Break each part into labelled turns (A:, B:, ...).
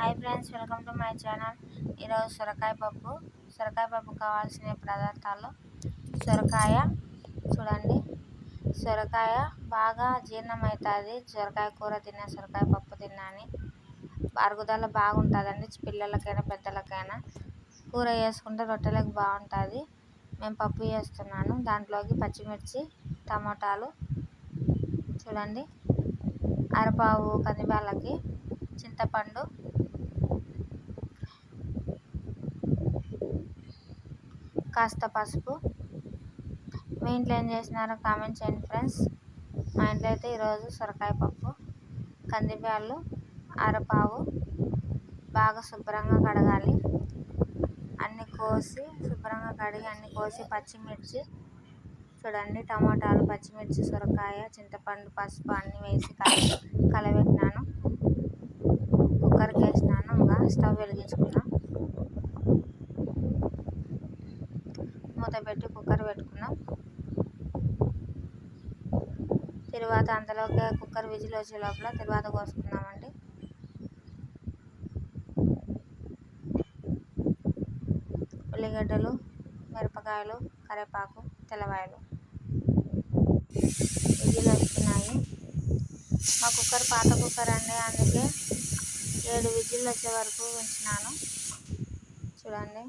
A: Hi friends welcome to my channel. ఈరోజు సొరకాయ పప్పు. సొరకాయ పప్పు కావాల్సిన పదార్థాలు సొరకాయ చూడండి. సొరకాయ బాగా జీర్ణం అవుతుంది సొరకాయ కూర తిన్నా సొరకాయ పప్పు తిన్నాని అరుగుదల బాగుంటుందండి పిల్లలకైనా పెద్దలకైనా. కూర చేసుకుంటే రొట్టెలకు బాగుంటుంది. మేము పప్పు చేస్తున్నాను. దాంట్లోకి పచ్చిమిర్చి టమోటాలు చూడండి. అరపావు కందిబాలకి చింతపండు కాస్త పసుపు. మీ ఇంట్లో ఏం చేసినారో కామెంట్ చేయండి ఫ్రెండ్స్. మా ఇంట్లో అయితే ఈరోజు సొరకాయ పప్పు కందిబ్యాళ్ళు అరపావు. బాగా శుభ్రంగా కడగాలి. అన్నీ కోసి శుభ్రంగా కడిగి అన్ని కోసి పచ్చిమిర్చి చూడండి టమాటాలు పచ్చిమిర్చి సొరకాయ చింతపండు పసుపు అన్నీ వేసి కల కలబెట్టినాను. కుక్కర్కి వేసినాను ఇంకా స్టవ్ వెలిగించుకున్నాను మూత పెట్టి కుక్కర్ పెట్టుకున్నాం. తర్వాత అంతలోకి కుక్కర్ విజిల్ వచ్చే లోపల తర్వాత కోసుకున్నామండి ఉల్లిగడ్డలు మిరపకాయలు కరివేపాకు తెల్లవాయలు విజిల్ వస్తున్నాయి. మా కుక్కర్ పాత కుక్కర్ అండి అందుకే ఏడు విజిల్ వచ్చే వరకు ఉంచినాను. చూడండి.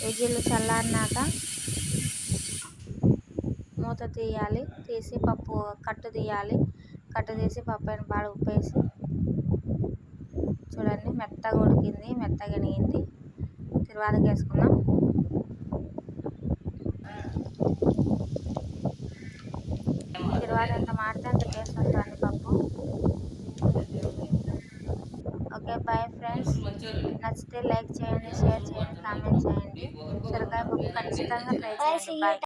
A: విజిల్ చల్లారినాక మూత తీయాలి. తీసి పప్పు కట్టు తీయాలి. కట్టు తీసి పప్పు అయిన పాడు ఉప్పేసి చూడండి మెత్తగా ఉడికింది మెత్తగా ఎనిగింది. తిరువాతకి వేసుకుందాం. తిరువాత ఎంత మారితే అంత టేస్ట్ పప్పు. Okay bye friends. నచ్చితే లైక్ చేయండి షేర్ చేయండి కామెంట్ చేయండి సొరకాయ పప్పు ఖచ్చితంగా ట్రై చేయండి.